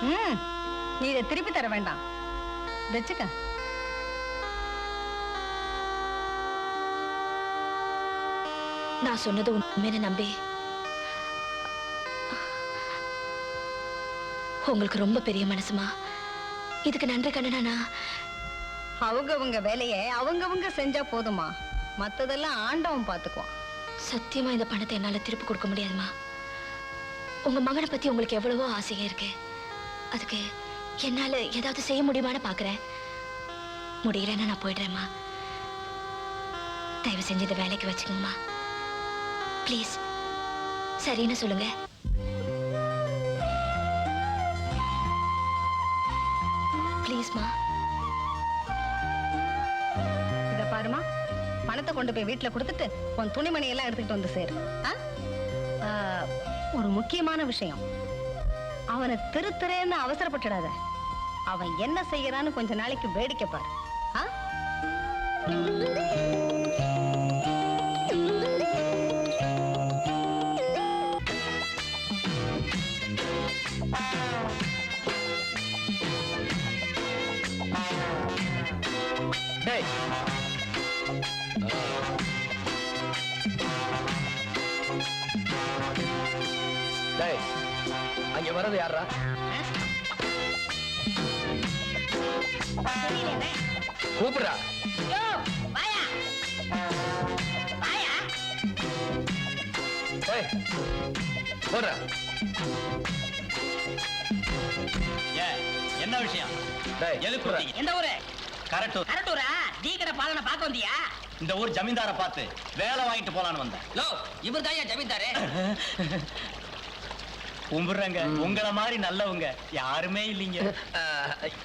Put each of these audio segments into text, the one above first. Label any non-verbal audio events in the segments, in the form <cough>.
நீ இதை திருப்பி தர வேண்டாம். வச்சுக்க. நான் சொன்னது உண்மைன்னு நம்பி. உங்களுக்கு ரொம்ப பெரிய மனசுமா. இதுக்கு நன்றி கண்ணனா. அவங்கவங்க வேலையை அவங்கவங்க செஞ்சா போதுமா? மத்ததெல்லாம் ஆண்டவன் பார்த்துக்குவான் சத்தியமா இந்த பணத்தை என்னால திருப்பி கொடுக்க முடியாதுமா. உங்க மகனை பத்தி உங்களுக்கு எவ்வளவோ ஆசையா இருக்கு. அதுக்கு என்னால ஏதாவது செய்ய முடியுமான்னு பாக்குறேன். முடியலன்னா நான் போயிடுறேம்மா. தயவு செஞ்சு இந்த வேலைக்கு வச்சுக்கோங்கம்மா ப்ளீஸ் சரின்னு சொல்லுங்க. ப்ளீஸ்மா இத பாருமா. பணத்தை கொண்டு போய் வீட்டுல கொடுத்துட்டு உன் துணிமணி எல்லாம் எடுத்துக்கிட்டு வந்து சேரு. ஒரு முக்கியமான விஷயம். அவனை திருத்துறேன்னு அவசரப்பட்டுடாத அவன் என்ன செய்யறான்னு கொஞ்ச நாளைக்கு வேடிக்கை பாரு ஆ? வர்றது யாரா கூப்பிடுறா. போடுறா. என்ன விஷயம். வந்தீங்க? எந்த ஊரு? கரெக்ட் கரட்டூரா? டீ கடை பாலனை பார்க்க வந்தியா? இந்த ஊர் ஜமீன்தாரை பார்த்து வேலை வாங்கிட்டு போலான்னு வந்தேன். லோ இவர் தான் ஜமீன்தாரு. <laughs> கும்பிடுறேங்க. உங்களை மாதிரி நல்லவங்க யாருமே இல்லைங்க.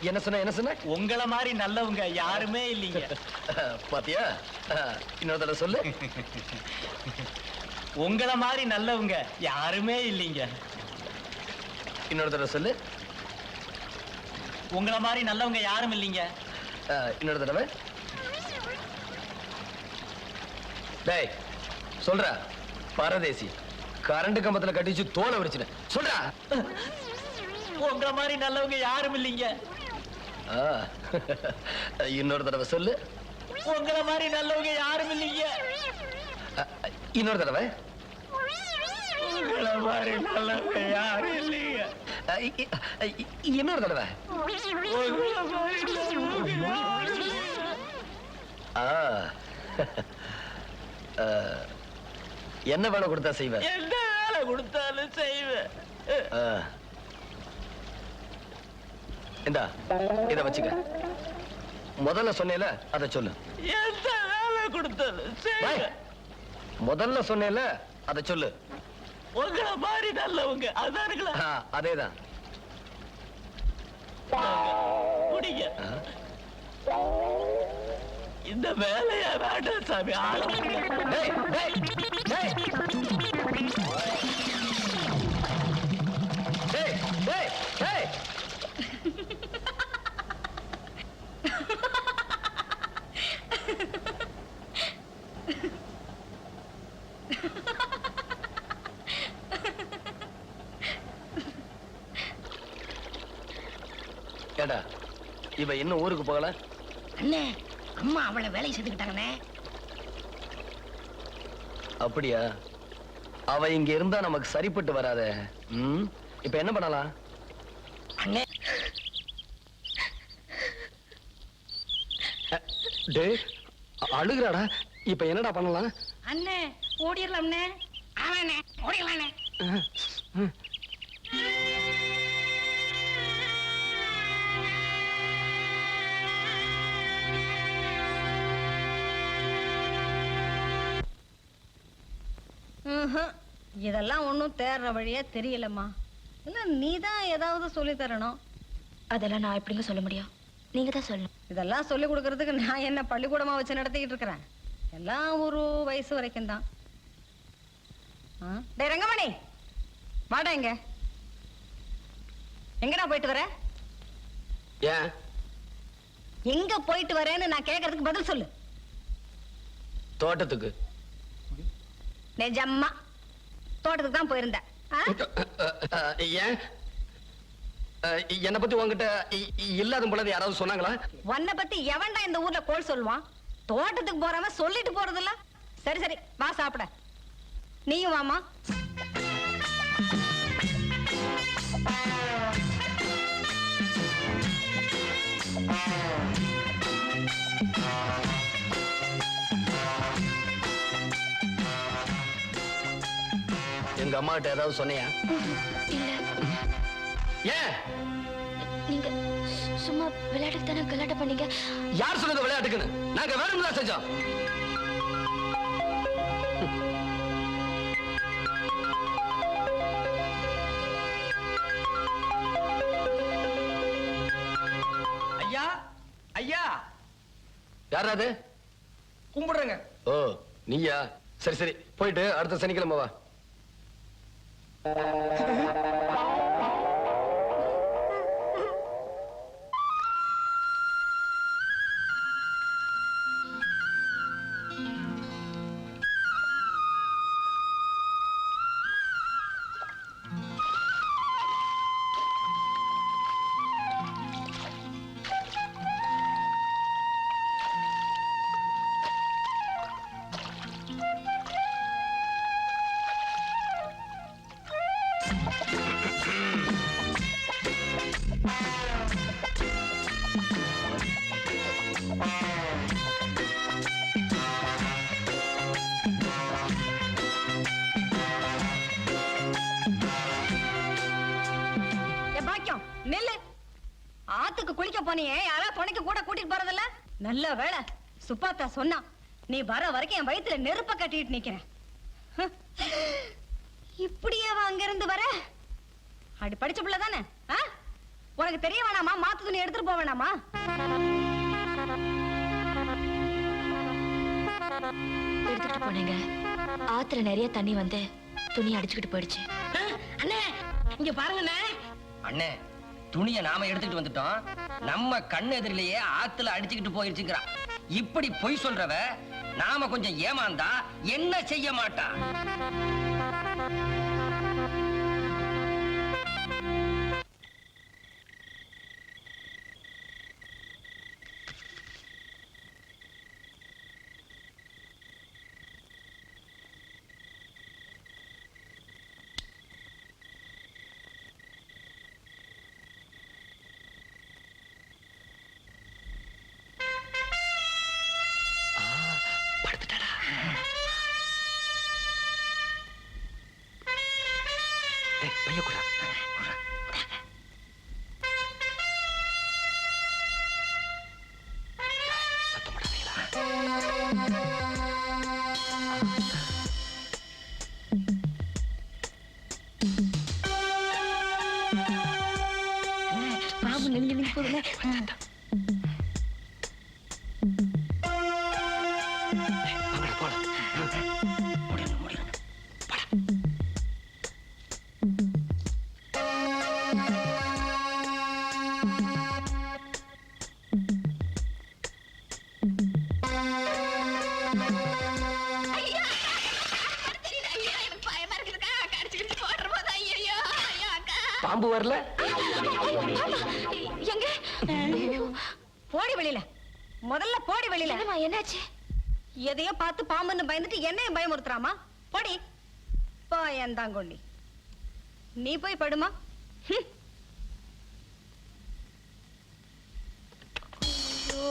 என்ன சொன்ன என்ன சொன்ன? உங்களை மாதிரி நல்லவங்க யாருமே இல்லைங்க. பாத்தியா? இன்னொரு தடவை சொல்லு. உங்களை மாதிரி நல்லவங்க யாருமே இல்லைங்க. இன்னொரு தடவை சொல்லு. உங்களை மாதிரி நல்லவங்க யாரும் இல்லைங்க. இன்னொரு தடவை. டேய் சொல்றா. பரதேசி கரண்ட் கம்பத்துல கட்டிச்சு தோலை உரிச்சுன சொல்றா. உங்களை மாதிரி நல்லவங்க யாரும் இல்லைங்க. இன்னொரு தடவை சொல்லு. உங்களை மாதிரி நல்லவங்க யாரும் இல்லைங்க. இன்னொரு தடவை. உங்களை மாதிரி நல்லவங்க யாரும் இல்லைங்க. அஹ், இ- இ- இ- இன்னொரு தடவை. என்ன வேலை கொடுத்தா செய்வ? என்ன கொடுத்தாலும் செய்வேன். இந்தா இத வச்சுக்க. முதல்ல சொன்னேல அத சொல்லு. எந்த வேலை கொடுத்தாலும் செய்வேன். முதல்ல சொன்னேல அத சொல்லு. உங்களை மாதிரி நல்லவங்க ஆ, அதேதான். குடிங்க. இந்த வேலையா வேண்டாம் சாமி. ஆள டேய், டேய், டேய். டேய், டேய், டேய். ஏண்டா இவ இன்னும் ஊருக்கு போகல? அண்ணே அம்மா அவளை வேலையை செஞ்சுக்கிட்டாங்கண்ணே. அப்படியா? அவ இங்க இருந்தா நமக்கு சரிப்பட்டு வராதே. ம்? இப்ப என்ன பண்ணலாம்? அண்ணே. டேய் அழுகுறாடா. இப்ப என்னடா பண்ணலாம்? அண்ணே ஓடிடலாம்ண்ணே ஆமாண்ணே ஓடிடலாண்ணே இதெல்லாம் ஒன்றும் தேர்ற வழியா தெரியலம்மா. இல்ல நீ தான் ஏதாவது சொல்லி தரணும்? அதெல்லாம் நான் எப்படிங்க சொல்ல முடியும்? நீங்க தான் சொல்லணும். இதெல்லாம் சொல்லி கொடுக்கறதுக்கு நான் என்ன பள்ளிக்கூடமா வச்சு நடத்திக்கிட்டு இருக்கிறேன்? எல்லாம் ஒரு வயசு வரைக்கும் தான். டேய் ரங்கமணி! வாடா இங்க. எங்கடா போயிட்டு வர? ஏன்? எங்க போயிட்டு வரேன்னு நான் கேட்கறதுக்கு பதில் சொல்லு. தோட்டத்துக்கு. நிஜம்மா. தோட்டத்துக்கு தான் போயிருந்தேன். ஏன்? என்னை பத்தி உங்ககிட்ட இல்லாத பொழுது யாராவது சொன்னாங்களா? உன்னை பத்தி எவன்டா இந்த ஊர்ல கோல் சொல்லுவான்? தோட்டத்துக்கு போறவன் சொல்லிட்டு போறதில்ல. சரி சரி வா சாப்பிட. நீயும் வாமா எங்க அம்மா கிட்ட ஏதாவது சொன்னியா? இல்ல. ஏன்? நீங்க சும்மா விளையாட்டுக்கு தானே கலாட்டம் பண்ணீங்க? யார் சொன்னது விளையாட்டுக்குன்னு? நாங்க வேணும்னு தான் செஞ்சோம். ஐயா ஐயா. யாரா அது? கும்பிடுறேங்க. ஓ நீயா? சரி சரி. போயிட்டு அடுத்த சனிக்கிழமை வா. Ha ha ha. போனியே யாரா துணைக்கு கூட கூட்டிட்டு போறதில்ல? நல்ல வேளை சுப்பாத்தா சொன்னா நீ வர வரைக்கும் என் வயித்துல நெருப்ப கட்டிட்டு நிக்கிறேன். இப்படியே அங்க இருந்து வர? அடி படிச்ச பிள்ளை தானே? உனக்கு தெரிய வேணாமா மாத்து துணி எடுத்துட்டு போக வேணாமா எடுத்துட்டு போனேங்க. ஆத்துல நிறைய தண்ணி வந்து துணி அடிச்சுக்கிட்டு போயிடுச்சு. அண்ணே இங்க பாருங்கண்ணே. அண்ணே துணியை நாம எடுத்துக்கிட்டு வந்துட்டோம். நம்ம கண்ணு எதிரிலேயே ஆத்துல அடிச்சுக்கிட்டு போயிருச்சுங்கிறான். இப்படி பொய் சொல்றவ நாம கொஞ்சம் ஏமாந்தா என்ன செய்ய மாட்டான்? ね。எங்க? போடி வெளியில. முதல்ல போடி வெளியில. என்னாச்சு? எதையோ பார்த்து பாம்புன்னு பயந்துட்டு என்னையும் பயமுறுத்துறாமா? போடி. பயந்தாங்கொண்டி நீ போய் படுமா. ஐயோ.